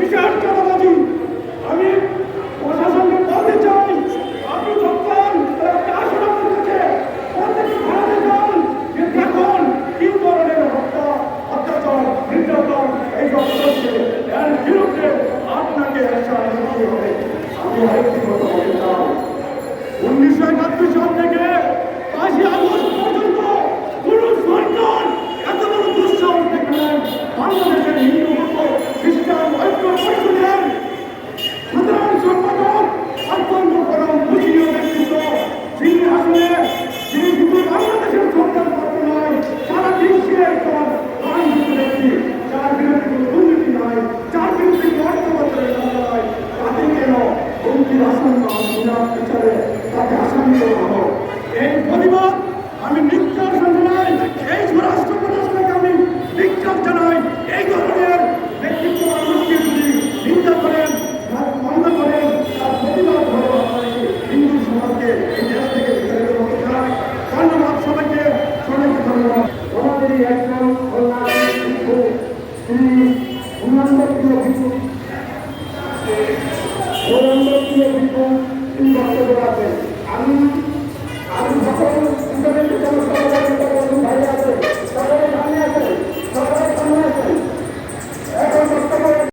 বিচার চালাবাজি আমি প্রশাসনকে বলতে চাই, আপনি যখন দেখুন কি ধরনের হত্যা অত্যাচার, নির্যাতন এইসব চলছে। এর বিরুদ্ধে আপনাকে হবে। আমি আরেকটি কথা বলতে চাই। উনিশশো একাত্তর সাল থেকে পাঁচই আগস্ট বিচারে তাকে এই প্রতিবাদ আমি নিকার জানাই এই স্বরাষ্ট্র প্রতিষ্ঠাকে আমি জানাই এই ধরনের ব্যক্তিত্ব করেন মন্দ করেন তার প্রতিবাদ করে হিন্দু এই ধন্যবাদ সবাইকে সবাইকে ধন্যবাদ আমাদেরই একজন কল্যাণ ওরা আমরা কি বক্তব্য রাখবেন আমি